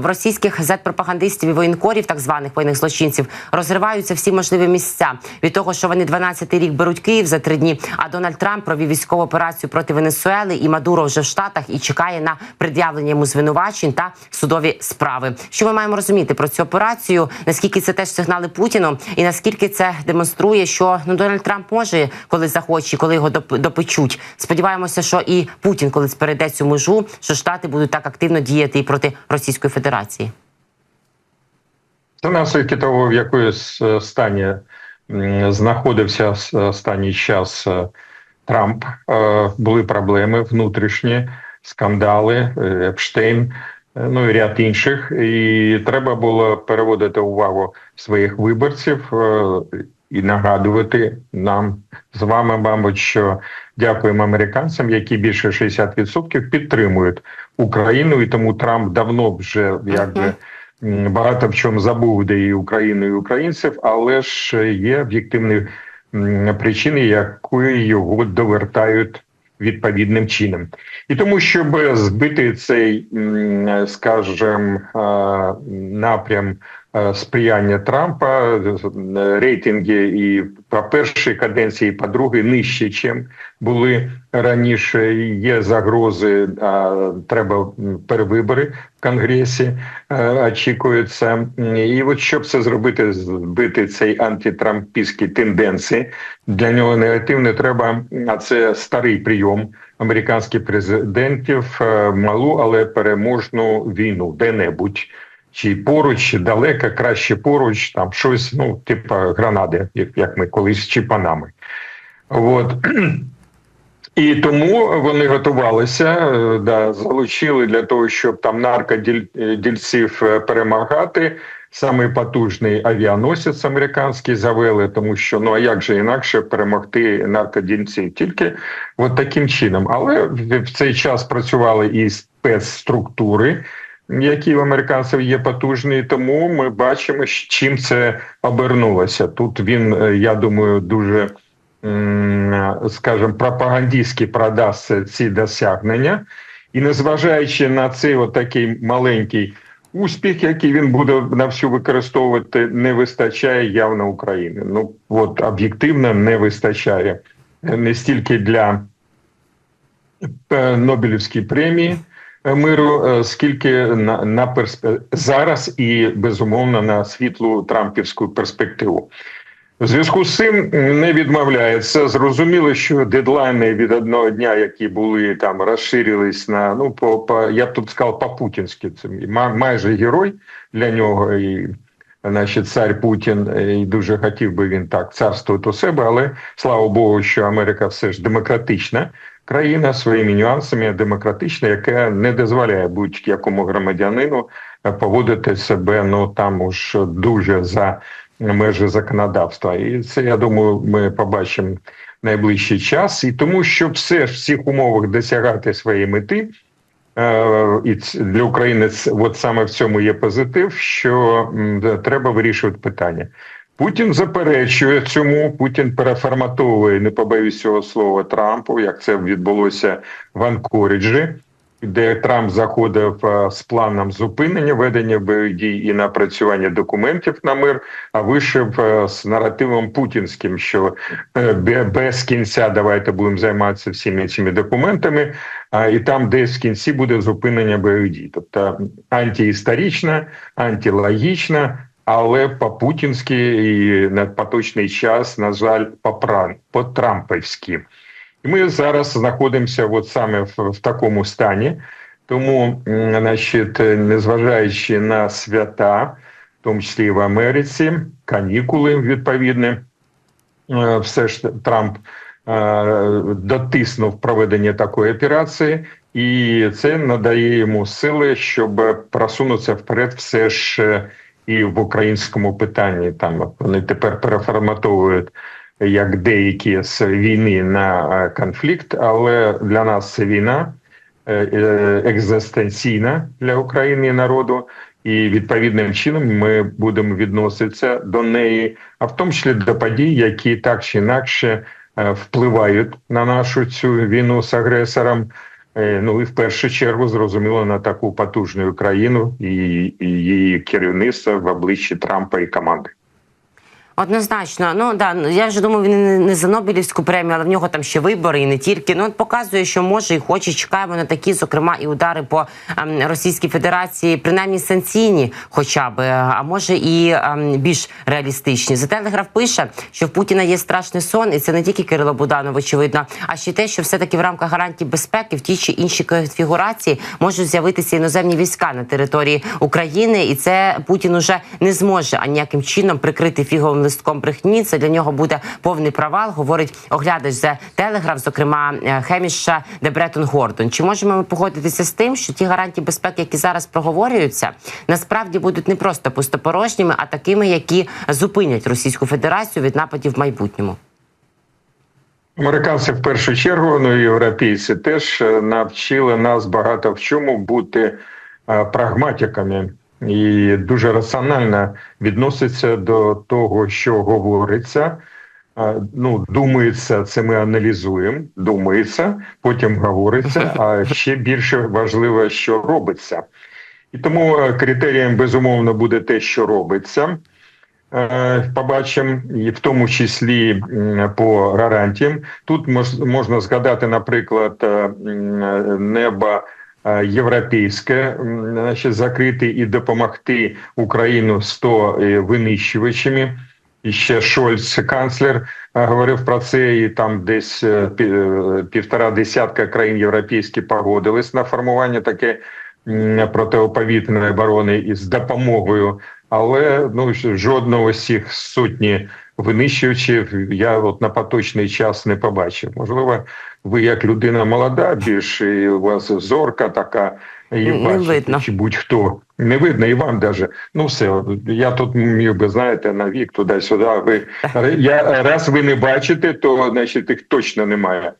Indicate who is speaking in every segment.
Speaker 1: В російських зет-пропагандистів і воєнкорів, так званих воєнних злочинців, розриваються всі можливі місця від того, що вони 12-й рік беруть Київ за три дні. А Дональд Трамп провів військову операцію проти Венесуели, і Мадуро вже в Штатах і чекає на пред'явлення йому звинувачень та судові справи. Що ми маємо розуміти про цю операцію? Наскільки це теж сигнали Путіну, і наскільки це демонструє, що ну Дональд Трамп може, коли захоче, коли його доп- допечуть. Сподіваємося, що і Путін, колись перейде цю межу, що штати будуть так активно діяти і проти Російської Федерації.
Speaker 2: Це наслідки того, в якоїсь е, стані знаходився останній час е, Трамп. Е, Були проблеми внутрішні, скандали, е, Епштейн, ну і ряд інших. І треба було переводити увагу своїх виборців і нагадувати нам з вами, мабуть, що дякуємо американцям, які більше 60% підтримують Україну, і тому Трамп давно вже якби. Багато в чому забув, де і Україну, і українців, але ж є об'єктивні причини, які його довертають відповідним чином. І тому, щоб збити цей, скажем, напрям сприяння Трампа, е, рейтинги і по першій каденції, і по другій нижче, чим були раніше. Є загрози, а, треба перевибори в Конгресі е, очікується. І от щоб це зробити, збити цей антитрампійські тенденції для нього негативне треба. А це старий прийом американських президентів, е, малу, але переможну війну, де-небудь. Чи поруч, чи далеко, краще поруч, там щось, ну, типа гранади, як, ми колись чи панами. От. І тому вони готувалися, е, да, залучили для того, щоб там наркодільців е, перемагати. Самий потужний авіаносець американський завели, тому що ну а як же інакше перемогти наркодільців? Тільки от таким чином. Але в цей час працювали і спецструктури, які в американців є потужні. Тому ми бачимо, чим це обернулося. Тут він, е, я думаю, дуже скажімо, пропагандистськи продасть ці досягнення, і незважаючи на цей от такий маленький успіх, який він буде на всю використовувати, не вистачає явно України. Ну от об'єктивно не вистачає не стільки для е, Нобелівської премії е, миру, е, скільки на, на персп... зараз і безумовно на світлу трампівську перспективу. В зв'язку з цим не відмовляється. Зрозуміло, що дедлайни від одного дня, які були там, розширились на ну по, по я тут сказав по-путінськи. Це майже герой для нього і значить, цар Путін е, і дуже хотів би він так царствувати у себе, але слава Богу, що Америка все ж демократична країна своїми нюансами, демократична, яка не дозволяє будь-якому громадянину е, поводити себе ну там уж дуже за межі законодавства. І це я думаю, ми побачимо найближчий час. І тому, щоб все ж в цих умовах досягати своєї мети. е, І для України от саме в цьому є позитив, що треба вирішувати питання. Путін заперечує цьому. Путін переформатовує, не побоюсь цього слова Трампу, як це відбулося в Анкоріджі, де Трамп заходив е, з планом зупинення ведення бойових дій і напрацювання документів на мир, а вийшов е, з наративом путінським, що е, без кінця давайте будемо займатися всіми цими документами. І там десь в кінці буде зупинення бойових дій, тобто антиісторична, антилогічна, але по-путінськи і на поточний час, на жаль, по-пран- по-трампівськи. І ми зараз знаходимося от саме в, в такому стані. Тому, значить, незважаючи на свята, в тому числі в Америці, канікули відповідні, е, все ж Трамп е, дотиснув проведення такої операції, і це надає йому сили, щоб просунутися вперед, все ж е, і в українському питанні. Там вони тепер переформатовують як деякі з війни на е, конфлікт, але для нас це війна е, е, екзистенційна для України і народу. І відповідним чином ми будемо відноситися до неї, а в тому числі до подій, які так чи інакше впливають на нашу цю війну з агресором. Е, Ну і в першу чергу зрозуміло на таку потужну країну і, її керівництво в обличчі Трампа і команди.
Speaker 1: Однозначно, ну да ну, я вже думаю, він не, за Нобелівську премію, але в нього там ще вибори і не тільки. Ну от показує, що може і хоче. Чекаємо на такі, зокрема, і удари по ем, Російській Федерації, принаймні санкційні, хоча б, а може і ем, більш реалістичні. За телеграф пише, що в Путіна є страшний сон, і це не тільки Кирило Буданов, очевидно, а ще те, що все таки в рамках гарантій безпеки в тій чи іншій конфігурації можуть з'явитися іноземні війська на території України, і це Путін уже не зможе аніяким чином прикрити фіговим листком брехні. Це для нього буде повний провал. Говорить оглядач за телеграф, зокрема е, Хеміша Дебретон Гордон. Чи можемо ми погодитися з тим, що ті гарантії безпеки, які зараз проговорюються, насправді будуть не просто пустопорожніми, а такими, які зупинять Російську Федерацію від нападів в майбутньому?
Speaker 2: Американці в першу чергу, ну і європейці теж е, навчили нас багато в чому бути е, прагматиками і дуже раціонально відноситься до того, що говориться. Ну, думається, це ми аналізуємо. Думається, потім говориться. А ще більше важливо, що робиться. І тому е, критерієм безумовно буде те, що робиться. Е, Побачимо, і в тому числі по гарантіям. Тут мож- можна згадати, наприклад, е, е, європейське, м, значить, закрити і допомогти Україну 100 е, винищувачами. І ще Шольц, канцлер, е, говорив про це, і там десь е, пі- е, півтора десятка країн європейських погодились на формування таке протиповітряної оборони із допомогою, але ну жодного з цих сотні винищувачів я от на поточний час не побачив. Можливо, ви як людина молода, більш і у вас зорка така, і
Speaker 1: Не
Speaker 2: бачите,
Speaker 1: видно.
Speaker 2: чи будь-хто. Не видно, і вам даже. Ну все, я тут міг би, знаєте, на вік туди-сюди. Ви я раз ви не бачите, то значить їх точно немає.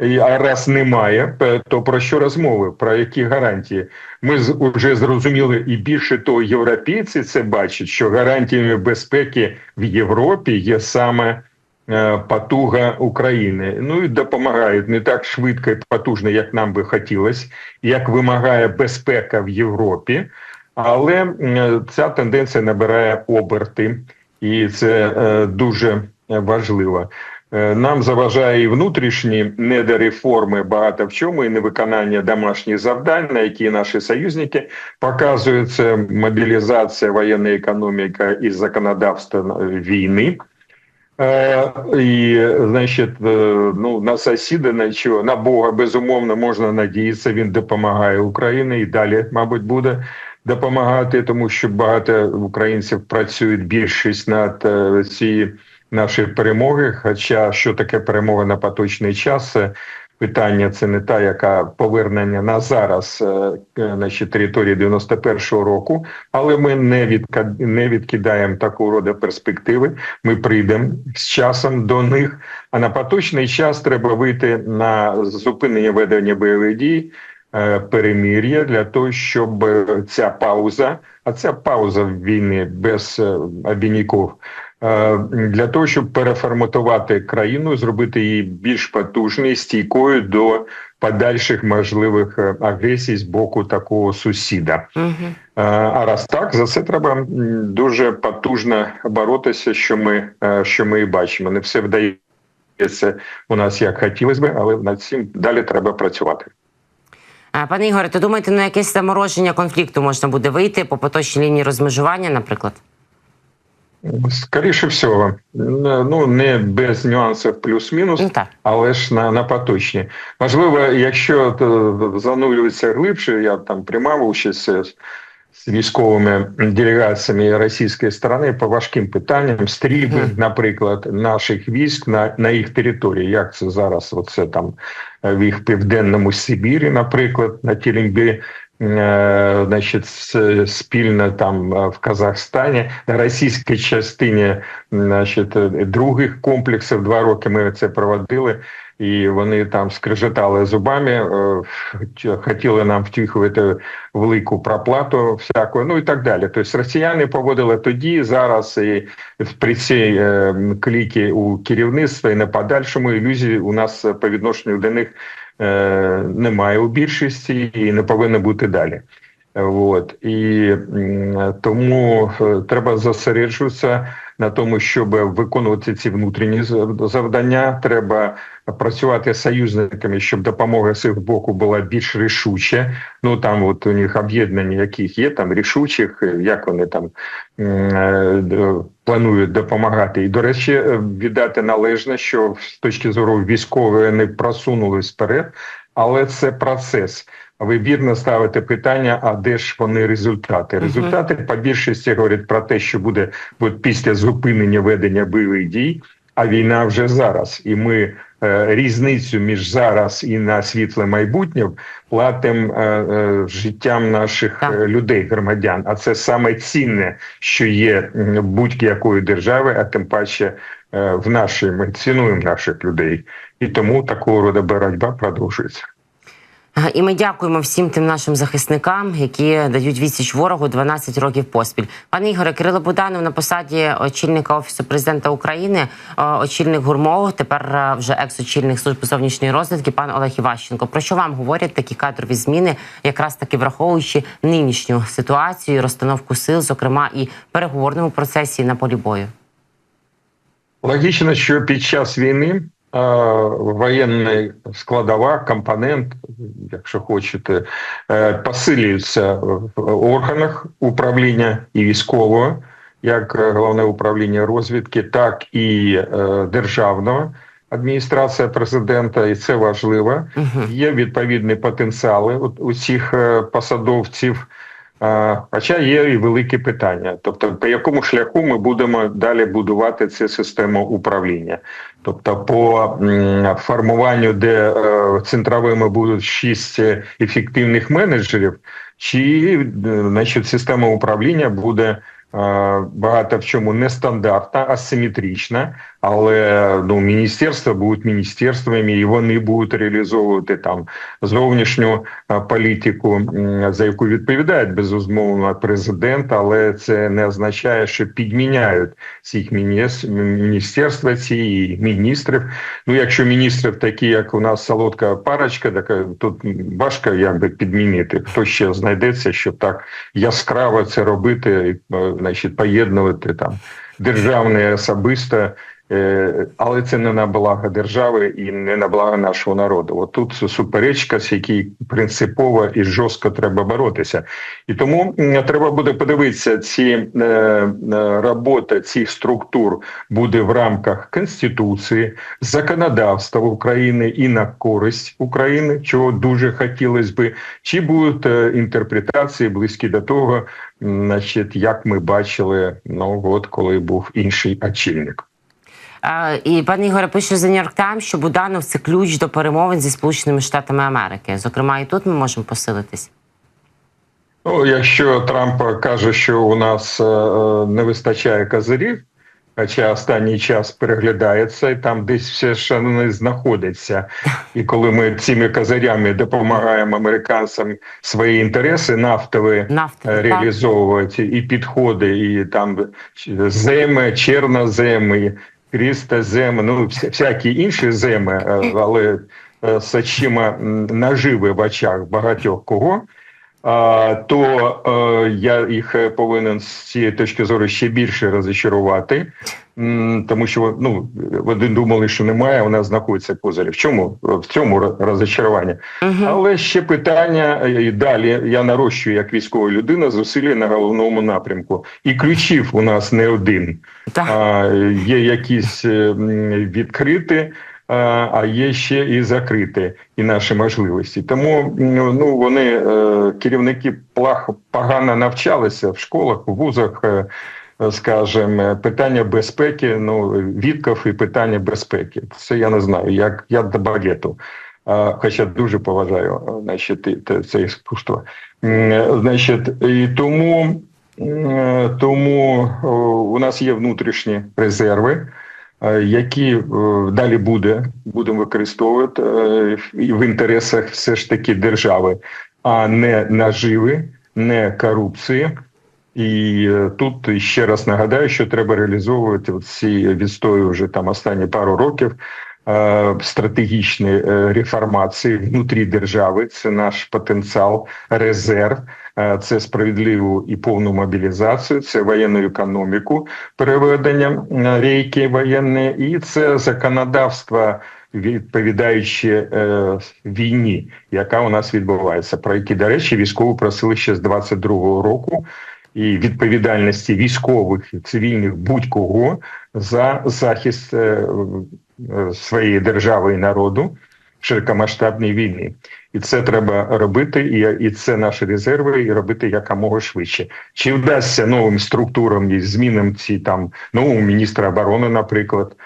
Speaker 2: А раз немає, то про що розмови? Про які гарантії? Ми вже зрозуміли, і більше того, європейці це бачать, що гарантіями безпеки в Європі є саме е, потуга України. Ну і допомагають не так швидко і потужно, як нам би хотілося, як вимагає безпека в Європі. Але ця тенденція набирає оберти, і це е, дуже важливо. Е, Нам заважає і внутрішні недореформи багато в чому, і невиконання домашніх завдань, на які наші союзники показують це мобілізація, воєнна економіка і законодавство війни. Е, І, значить, е, ну на сусіда на чого на Бога безумовно можна надіятися. Він допомагає Україні і далі, мабуть, буде допомагати, тому що багато українців працюють більшість над цією нашої перемоги. Хоча що таке перемога на поточний час? Це питання це не та, яка повернення на зараз е, наші території 91-го року, але ми не відка... не відкидаємо такого роду перспективи. Ми прийдемо з часом до них. А на поточний час треба вийти на зупинення ведення бойових дій. е, Перемір'я для того, щоб е, ця пауза, а ця пауза в війні без е, обіняків, е, для того, щоб переформатувати країну, зробити її більш потужною, стійкою до подальших можливих е, агресій з боку такого сусіда.
Speaker 1: Угу.
Speaker 2: Е, А раз так, за це треба дуже потужно боротися, що ми, е, що ми і бачимо. Не все вдається у нас як хотілося би, але над цим далі треба працювати.
Speaker 1: Е, Пане Ігоре, то думаєте, на якесь замороження конфлікту можна буде вийти по поточній лінії розмежування, наприклад?
Speaker 2: Скоріше всього, ну не без нюансів плюс-мінус,
Speaker 1: Ну
Speaker 2: але ж на, на поточні. Можливо, якщо то занурюватися глибше, я там приймав участь з, з військовими делегаціями російської сторони по важким питанням стрільби, наприклад, наших військ на, на їх території. Як це зараз? Оце там е, в їх південному Сибірі, наприклад, на Тілімбі. Е, Значить, спільно там в Казахстані російській частині, значить, е, других комплексів. Два роки ми це проводили, і вони там скрежетали зубами, е, хотіли нам втюхувати велику проплату всяку, ну і так далі. Тобто росіяни поводили тоді, зараз і при цій е, клікі у керівництва і на подальшому ілюзії у нас по відношенню до них немає у більшості і не повинно бути далі. От і тому е, треба зосереджуватися на тому, щоб виконувати ці внутрішні завдання. Треба працювати з союзниками, щоб допомога з їх боку була більш рішуча. Ну там, от у них об'єднання, яких є там рішучих, як вони там е, планують допомагати. І до речі, е, віддати належне, що з точки зору військової вони просунулись вперед, але це процес. Ви вірно ставите питання: а де ж вони результати? Результати по більшості говорять про те, що буде от після зупинення ведення бойових дій, а війна вже зараз, і ми е, різницю між зараз і на світле майбутнє платимо е, е, життям наших
Speaker 1: Так.
Speaker 2: е, людей, громадян. А це саме цінне, що є будь-якої держави, а тим паче е, в нашій ми цінуємо наших людей, і тому такого роду боротьба продовжується.
Speaker 1: Ага, І ми дякуємо всім тим нашим захисникам, які дають відсіч ворогу 12 років поспіль. Пане Ігоре, Кирило Буданов на посаді очільника офісу президента України, е, очільник гурмов, тепер е, вже екс-очільник служби зовнішньої розвідки, пан Олег Іващенко. Про що вам говорять такі кадрові зміни, якраз таки враховуючи нинішню ситуацію, розстановку сил, зокрема і переговорному процесі на полі бою?
Speaker 2: Логічно, що під час війни воєнна складова, компонент, якщо хочете, е, посилюється в органах управління і військового, як е, головне управління розвідки, так і е, державного. Адміністрація президента, і це важливо. Є відповідні потенціали у усіх посадовців. Хоча є і великі питання, тобто по якому шляху ми будемо далі будувати цю систему управління, тобто по формуванню, де е, центровими будуть шість е, ефективних менеджерів, чи е, значить, система управління буде багато в чому нестандартна, асиметрична, але ну міністерства будуть міністерствами, і вони будуть реалізовувати там зовнішню е, політику, за яку відповідає безумовно президент, але це не означає, що підміняють цих мініс- міністерства, ці міністрів. Ну, якщо міністрів такі, як у нас солодка парочка, так е, тут важко якби підмінити. Хто ще знайдеться, щоб так яскраво це робити, е, значить, поєднувати там державне особисто. Е, Але це не на благо держави і не на благо нашого народу. От тут суперечка, з якій принципово і жорстко треба боротися. І тому треба буде подивитися, ці е, е, робота цих структур буде в рамках конституції, законодавства України і на користь України, чого дуже хотілося би, чи будуть е, інтерпретації близькі до того, значить, як ми бачили, ну от коли був інший очільник.
Speaker 1: І пане Ігоре пише за Нью-Йорк Таймс, що Буданов це ключ до перемовин зі Сполученими Штатами Америки. Зокрема, і тут ми можемо посилитись.
Speaker 2: Ну, якщо Трамп каже, що у нас е, е, не вистачає козирів, хоча останній час переглядається, і там десь все ж вони знаходяться. І коли ми цими козирями допомагаємо американцям свої інтереси нафтові е,
Speaker 1: так?
Speaker 2: реалізовувати і підходи, і там земи, черноземи, крістоземи, ну всякі інші земи, е, але е, з очима наживи в очах багатьох кого. То е, я їх е, повинен з цієї точки зору ще більше розчарувати, тому що ну вони думали, що немає. Нас знаходиться козирі. В чому в цьому ро- розчарування?
Speaker 1: Угу.
Speaker 2: Але ще питання е, і далі. Я нарощую як військова людина зусилля на головному напрямку, і ключів у нас не один.
Speaker 1: Так.
Speaker 2: А, є якісь е, відкриті, а, є ще і закриті і наші можливості. Тому ну вони е, керівники погано навчалися в школах, в вузах. Е, Скажем, питання безпеки, ну відков і питання безпеки. Це я не знаю, як я до багету. Хоча дуже поважаю е, значить, це іскусство. Значить, і тому, тому у нас є внутрішні резерви, е, які е, далі буде, будемо використовувати е, в інтересах все ж таки держави, а не наживи, не корупції. І е, тут ще раз нагадаю, що треба реалізовувати ці відстої вже там останні пару років. е, стратегічної е, реформації внутрі держави. Це наш потенціал, резерв, це справедливу і повну мобілізацію, це воєнну економіку, переведення рейки воєнної, і це законодавство відповідаючи війні, яка у нас відбувається, про які, до речі, військові просили ще з 22-го року, і відповідальності військових і цивільних будь-кого за захист е, е, своєї держави і народу в широкомасштабній війні. І це треба робити, і, і це наші резерви, і робити якомога швидше. Чи вдасться новим структурам і змінам ці там нового міністра оборони, наприклад.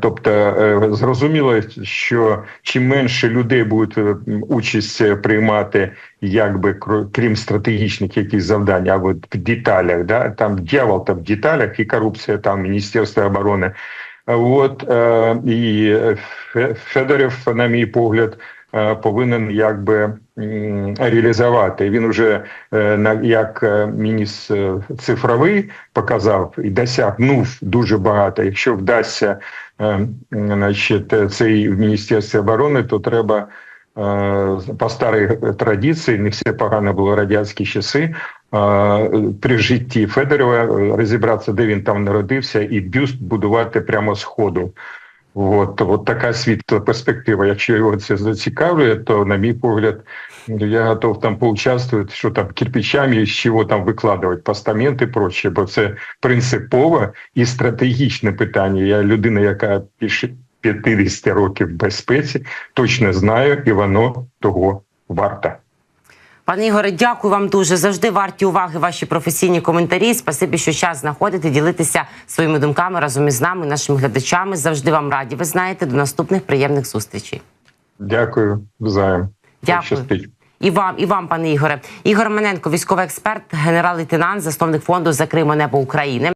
Speaker 2: Тобто е, зрозуміло, що чим менше людей будуть е, участь е, приймати, якби кр- крім стратегічних якихось завдань, а от в деталях, да там дьявол там в деталях і корупція там Міністерство оборони. От і Федорів, на мій погляд, повинен якби реалізувати. Він уже е, як е, міністр е, цифровий показав і досягнув дуже багато. Якщо вдасться е, значить, е, цей в міністерстві оборони, то треба. е, По старій традиції, не все погано було радянські часи. е, При житті Федорова е, розібратися, де він там народився, і бюст будувати прямо з ходу. От, от така світла перспектива. Якщо його це зацікавлює, то, на мій погляд, я готов там поучаствувати, що там кирпичами, з чого там викладувати, постамент і прочее, бо це принципове і стратегічне питання. Я людина, яка більше 50 років в безпеці, точно знаю, і воно того варта.
Speaker 1: Пане Ігоре, дякую вам дуже. Завжди варті уваги ваші професійні коментарі. Спасибі, що час знаходите, ділитися своїми думками разом із нами, нашими глядачами. Завжди вам раді. Ви знаєте, до наступних приємних зустрічей.
Speaker 2: Дякую, взаєм.
Speaker 1: Дякую. І вам, і вам, пане Ігоре. Ігор Маненко, військовий експерт, генерал-лейтенант, засновник фонду Закримо небо України.